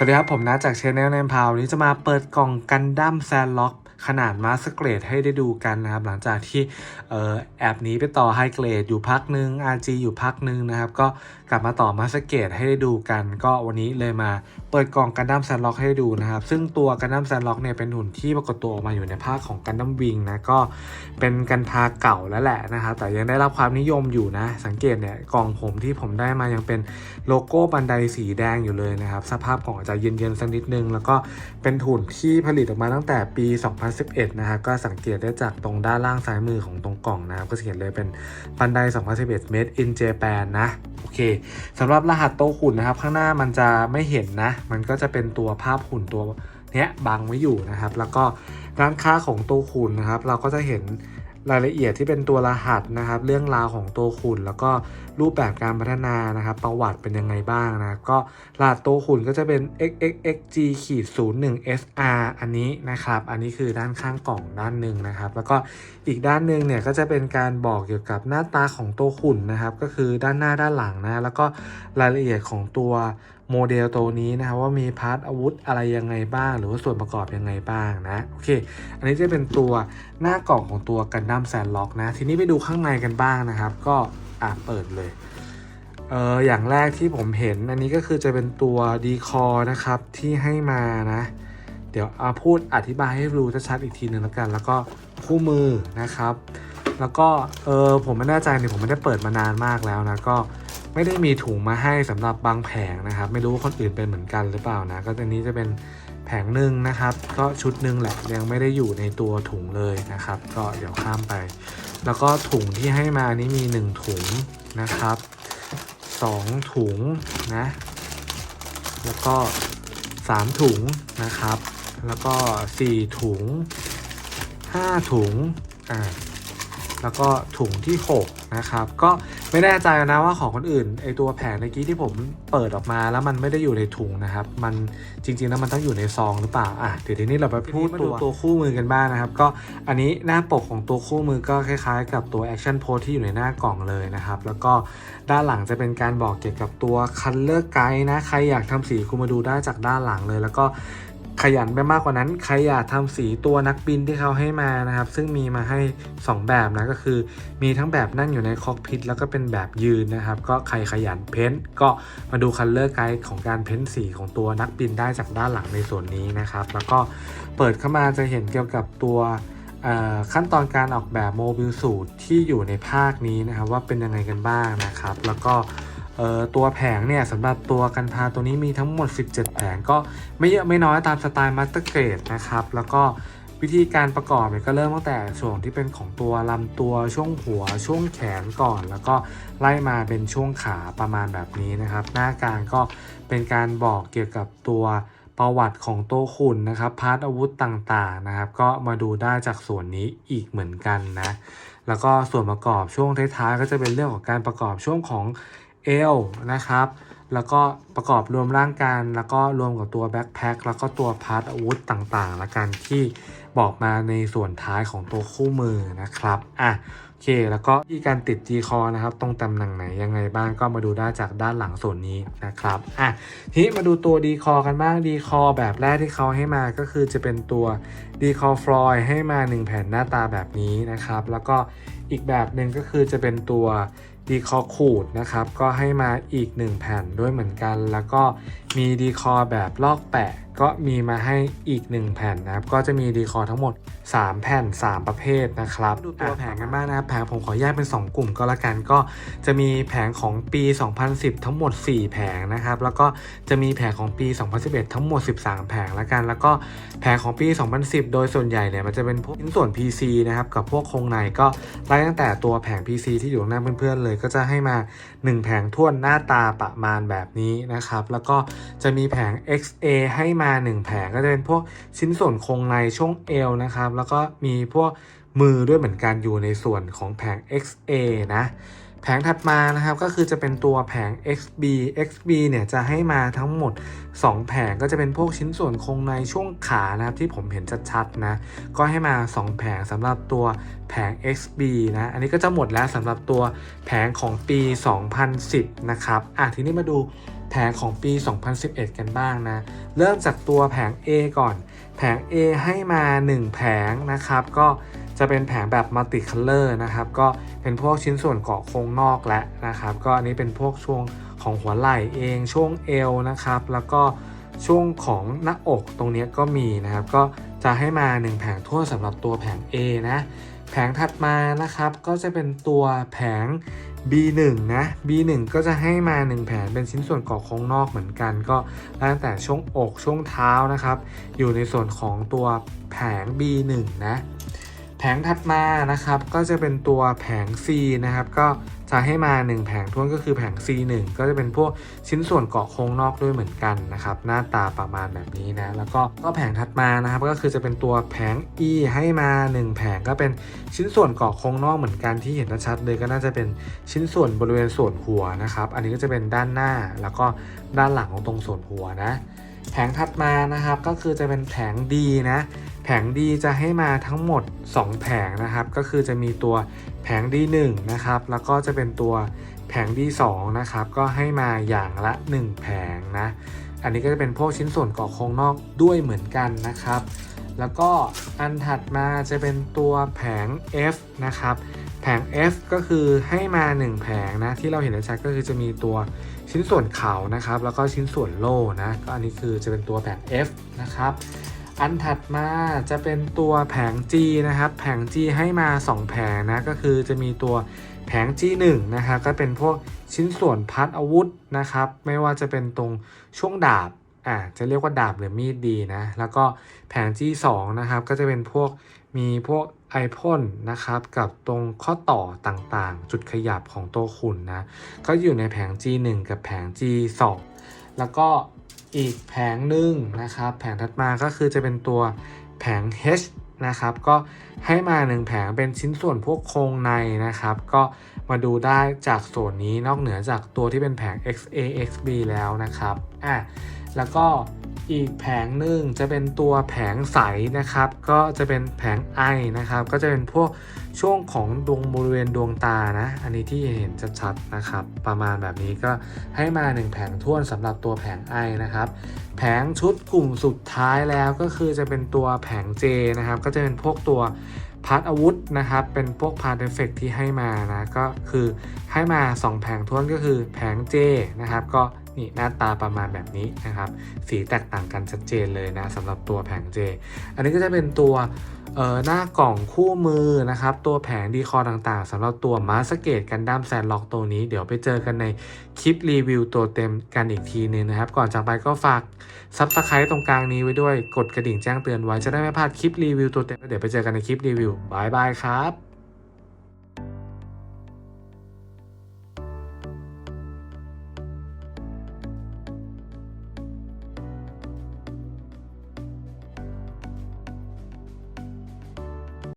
สวัสดีครับ ผมนะจากชนแนลแนมพาวนนี้จะมาเปิดกล่องกันดั้มแซนล็อก ขนาดมาสเกรดให้ได้ดูกันนะครับ หลังจากที่เออแอบหนี้ไปต่อไฮเกรดอยู่พักหนึ่ง RG อยู่พักหนึ่งนะครับ ก็กลับมาต่อมาสเกรดให้ได้ดูกัน ก็วันนี้เลยมาเปิดกล่องกันดั้มแซนล็อกให้ดูนะครับ ซึ่งตัวกันดั้มแซนล็อกเนี่ยเป็นหุ่นที่ปรากฏตัวออกมาอยู่ในภาคของกันดั้มวิงนะก็เป็นกันพาเก่าแล้วแหละนะครับ แต่ยังได้รับความนิยมอยู่นะ สังเกตเนี่ยกล่องผมที่ผมได้มายังเป็นโลโก้บันไดสีแดงอยู่เลยนะครับสภาพกล่องอาจจะเย็นๆสักนิดนึง แล้วก็เป็นหุ่นที่ผลิตออกมาตั้งแต่ปี2011 นะครับก็สังเกตได้จากตรงด้านล่างซ้ายมือของตรงกล่องนะครับก็จะเห็นเลยเป็นบันได 2011 made in Japan นะโอเคสำหรับรหัสโตวหุ่นนะครับ ข้างหน้ามันจะไม่เห็นนะ มันก็จะเป็นตัวภาพหุ่นตัวเนี้ยบังไว้อยู่นะครับ แล้วก็ร้านค้าของโต๊ะหุ่นนะครับ เราก็จะเห็น รายละเอียดที่เป็นตัวรหัสนะครับ เรื่องราวของตัวหุ่นแล้วก็รูปแบบการพัฒนานะครับ ประวัติเป็นยังไงบ้างนะก็รหัสตัวหุ่นก็จะเป็น xxxg ขีด01 sr อันนี้นะครับ อันนี้คือด้านข้างกล่องด้านหนึ่งนะครับ แล้วก็อีกด้านหนึ่งเนี่ยก็จะเป็นการบอกเกี่ยวกับหน้าตาของตัวหุ่นนะครับ ก็คือด้านหน้าด้านหลังนะแล้วก็รายละเอียดของตัว โมเดลตัวนี้นะครับว่ามีพาร์ทอาวุธอะไรยังไงบ้าง หรือว่าส่วนประกอบยังไงบ้างนะโอเค อันนี้จะเป็นตัวหน้ากล่องของตัวกันดั้มแซนล็อกนะทีนี้ไปดูข้างในกันบ้างนะครับ ก็อะเปิดเลยเอออย่างแรกที่ผมเห็นอันนี้ก็คือจะเป็นตัวดีคอนะครับที่ให้มานะ เดี๋ยวเอาพูดอธิบายให้รู้ชัดๆอีกทีหนึ่งแล้วกัน แล้วก็คู่มือนะครับ แล้วก็เออผมไม่แน่ใจเนี่ยผมไม่ได้เปิดมานานมากแล้วนะก็ไม่ได้มีถุงมาให้สำหรับบางแผงนะครับ ไม่รู้ว่าคนอื่นเป็นเหมือนกันหรือเปล่านะ ก็อันนี้จะเป็นแผงหนึ่งนะครับ ก็ชุดหนึ่งแหละยังไม่ได้อยู่ในตัวถุงเลยนะครับ ก็เดี๋ยวข้ามไป แล้วก็ถุงที่ให้มานี่มี 1 ถุงนะครับ 2 ถุงนะ แล้วก็ 3 ถุงนะครับ แล้วก็ 4 ถุง 5 ถุงอ่า แล้วก็ถุงที่ 6 นะครับ ก็ไม่แน่ใจนะว่าของคนอื่นไอตัวแผงเมื่อกี้ที่ผมเปิดออกมาแล้วมันไม่ได้อยู่ในถุงนะครับ มันจริงๆแล้วมันต้องอยู่ในซองหรือเปล่าอะเดี๋ยวทีนี้เราไปพูดตัวตัวคู่มือกันบ้างนะครับ ก็อันนี้หน้าปกของตัวคู่มือก็คล้ายๆ กับตัว Action Post ที่อยู่ในหน้ากล่องเลยนะครับ แล้วก็ด้านหลังจะเป็นการบอกเกี่ยวกับตัว Color Guide นะใครอยากทำสีคุณมาดูได้จากด้านหลังเลย แล้วก็ ขยันไปมากกว่านั้น ใครอยากทำสีตัวนักบินที่เขาให้มานะครับ ซึ่งมีมาให้ 2 แบบนะก็คือ มีทั้งแบบนั่งอยู่ในคอกพิทแล้วก็เป็นแบบยืนนะครับ ก็ใครขยันเพ้นท์ก็มาดูคัลเลอร์ไกด์ของการเพ้นท์สีของตัวนักบินได้จากด้านหลังในส่วนนี้นะครับ แล้วก็เปิดเข้ามาจะเห็นเกี่ยวกับตัวขั้นตอนการออกแบบโมบิลสูตรที่อยู่ในภาคนี้นะครับ ว่าเป็นยังไงกันบ้างนะครับ แล้วก็ ตัวแผงเนี่ยสำหรับตัวกันพาตัวนี้มีทั้งหมด 17 แผงก็ไม่เยอะไม่น้อยตามสไตล์มาสเตอร์เกรดนะครับ แล้วก็วิธีการประกอบเนี่ยก็เริ่มตั้งแต่ส่วนที่เป็นของตัวลำตัวช่วงหัวช่วงแขนก่อน แล้วก็ไล่มาเป็นช่วงขาประมาณแบบนี้นะครับ หน้ากลางก็เป็นการบอกเกี่ยวกับตัวประวัติของโต้ขุนนะครับพาร์ทอาวุธต่างๆนะครับ ก็มาดูได้จากส่วนนี้อีกเหมือนกันนะแล้วก็ส่วนประกอบช่วงท้ายๆก็จะเป็นเรื่องของการประกอบช่วงของ เอวนะครับ แล้วก็ประกอบรวมร่างกัน แล้วก็รวมกับตัวแบ็คแพ็คแล้วก็ตัวพาร์ทอาวุธต่างๆ ละกันที่บอกมาในส่วนท้ายของตัวคู่มือนะครับ อะ โอเค แล้วก็ที่การติด G คอนะครับ ตรงตำแหน่งไหนยังไงบ้างก็มาดูได้จากด้านหลังส่วนนี้นะครับ อะ ทีนี้มาดูตัว D คอกันบ้าง D คอแบบแรกที่เขาให้มาก็คือจะเป็นตัว D คอฟลอยให้มา 1 แผ่นหน้าตาแบบนี้นะครับ แล้วก็อีกแบบหนึ่งก็คือจะเป็นตัว ดีคอขูดนะครับ ก็ให้มาอีก 1 แผ่นด้วยเหมือนกัน แล้วก็มีดีคอแบบลอกแปะ ก็มีมาให้อีก 1 แผ่นนะครับ ก็จะมีดีคอทั้งหมด 3 แผ่น 3 ประเภทนะครับ ดูตัวแผงกันบ้างนะครับ แผงผมขอแยกเป็น 2 กลุ่มก็แล้วกัน ก็จะมีแผงของปี 2010 ทั้งหมด 4 แผงนะครับ แล้วก็จะมีแผงของปี 2011 ทั้งหมด 13 แผงแล้วกัน แล้วก็แผงของปี 2010 โดยส่วนใหญ่เนี่ยมันจะเป็นพวกชิ้นส่วน PC นะครับ กับพวกโครงในก็ไล่ตั้งแต่ตัวแผง PC ที่อยู่ข้างหน้าเพื่อนๆเลย ก็จะให้มา 1 แผงท่วนหน้าตาประมาณแบบนี้นะครับ แล้วก็จะมีแผง XA ให้มา1แผงก็จะเป็นพวกชิ้นส่วนโครงในช่วงเอวนะครับ แล้วก็มีพวกมือด้วยเหมือนกันอยู่ในส่วนของแผง XA นะ แผงถัดมานะครับก็คือจะเป็นตัวแผง XB XB เนี่ยจะให้มาทั้งหมด 2 แผงก็จะเป็นพวกชิ้นส่วนโครงในช่วงขานะครับที่ผมเห็นชัดๆนะก็ให้มา 2 แผงสำหรับตัวแผง XB นะอันนี้ก็จะหมดแล้วสำหรับตัวแผงของปี 2010 นะครับอะทีนี้มาดูแผงของปี 2011 กันบ้างนะ เริ่มจากตัวแผง A ก่อน แผง A ให้มา 1 แผงนะครับ ก็ จะเป็นแผงแบบมัลติคัลเลอร์นะครับ ก็เป็นพวกชิ้นส่วนเกาะโครงนอกและนะครับ ก็อันนี้เป็นพวกช่วงของหัวไหล่เอง ช่วงเอวนะครับ แล้วก็ช่วงของหน้าอกตรงนี้ก็มีนะครับ ก็จะให้มา 1 แผงทั่วสำหรับตัวแผง A นะ แผงถัดมานะครับ ก็จะเป็นตัวแผง B1 นะ B1 ก็จะให้มา 1 แผงเป็นชิ้นส่วนเกาะโครงนอกเหมือนกัน ก็ตั้งแต่ช่วงอกช่วงเท้านะครับ อยู่ในส่วนของตัวแผง B1 นะ แผงถัดมานะครับก็จะเป็นตัวแผง C นะครับก็จะให้มา 1 แผงท้วนก็คือแผง C1 ก็จะเป็นพวกชิ้นส่วนเกาะโครงนอกด้วยเหมือนกันนะครับหน้าตาประมาณแบบนี้นะแล้วก็ก็แผงถัดมานะครับก็คือจะเป็นตัวแผง E ให้มา 1 แผงก็เป็นชิ้นส่วนเกาะโครงนอกเหมือนกันที่เห็นชัดเลยก็น่าจะเป็นชิ้นส่วนบริเวณส่วนหัวนะครับอันนี้ก็จะเป็นด้านหน้าแล้วก็ด้านหลังของตรงส่วนหัวนะ แผงถัดมานะครับก็คือจะเป็นแผง D นะแผง D จะให้มาทั้งหมด 2 แผงนะครับ ก็คือจะมีตัวแผง D1 นะครับแล้วก็จะเป็นตัวแผง D2 นะครับก็ให้มาอย่างละ 1 แผงนะอันนี้ก็จะเป็นพวกชิ้นส่วนกาะโครงนอกด้วยเหมือนกันนะครับ แล้วก็อันถัดมาจะเป็นตัวแผง F นะครับแผง F ก็คือให้มา 1 แผงนะที่เราเห็นชัดก็คือจะมีตัว ชิ้นส่วนเขานะครับ แล้วก็ชิ้นส่วนโล่นะก็อันนี้คือจะเป็นตัวแผง F นะครับอันถัดมาจะเป็นตัวแผง G นะครับ แผง G ให้มา 2 แผงนะ ก็คือจะมีตัวแผง G1 นะครับ ก็เป็นพวกชิ้นส่วนพัดอาวุธนะครับ ไม่ว่าจะเป็นตรงช่วงดาบ อ่า จะเรียกว่าดาบหรือมีดดีนะ แล้วก็แผง G2 นะครับ ก็จะเป็นพวกมีพวก ไอพ่นนะครับกับตรงข้อต่อต่างๆ จุดขยับของตัวขุนนะก็อยู่ในแผง G1 กับแผง G2 แล้วก็อีกแผงหนึ่งนะครับแผงถัดมาก็คือจะเป็นตัวแผง H นะครับก็ให้มา1แผงเป็นชิ้นส่วนพวกโครงในนะครับ ก็มาดูได้จากส่วนนี้นอกเหนือจากตัวที่เป็นแผง XA XB แล้วนะครับอะแล้วก็ อีกแผงหนึ่งจะเป็นตัวแผงใสนะครับ ก็จะเป็นแผงไอนะครับ ก็จะเป็นพวกช่วงของดวงบริเวณดวงตานะ อันนี้ที่เห็นชัดๆนะครับ ประมาณแบบนี้ก็ให้มา 1 แผงท้วนสำหรับตัวแผงไอนะครับ แผงชุดกลุ่มสุดท้ายแล้วก็คือจะเป็นตัวแผง J นะครับ ก็จะเป็นพวกตัวพาร์ทอาวุธนะครับ เป็นพวกพาร์ทเอฟเฟกที่ให้มานะ ก็คือให้มา 2 แผงท้วนก็คือแผง J นะครับ ก็ นี่หน้าตาประมาณแบบนี้นะครับ สีแตกต่างกันชัดเจนเลยนะสำหรับตัวแผง J อันนี้ก็จะเป็นตัวเออหน้ากล่องคู่มือนะครับ ตัวแผงดีคอต่างๆสำหรับตัวมาสเกตกันดั้มแซนล็อกตัวนี้ เดี๋ยวไปเจอกันในคลิปรีวิวตัวเต็มกันอีกทีนึงนะครับ ก่อนจากไปก็ฝากซับสไครต์ตรงกลางนี้ไว้ด้วยกดกระดิ่งแจ้งเตือนไว้จะได้ไม่พลาดคลิปรีวิวตัวเต็ม เดี๋ยวไปเจอกันในคลิปรีวิวบายบายครับ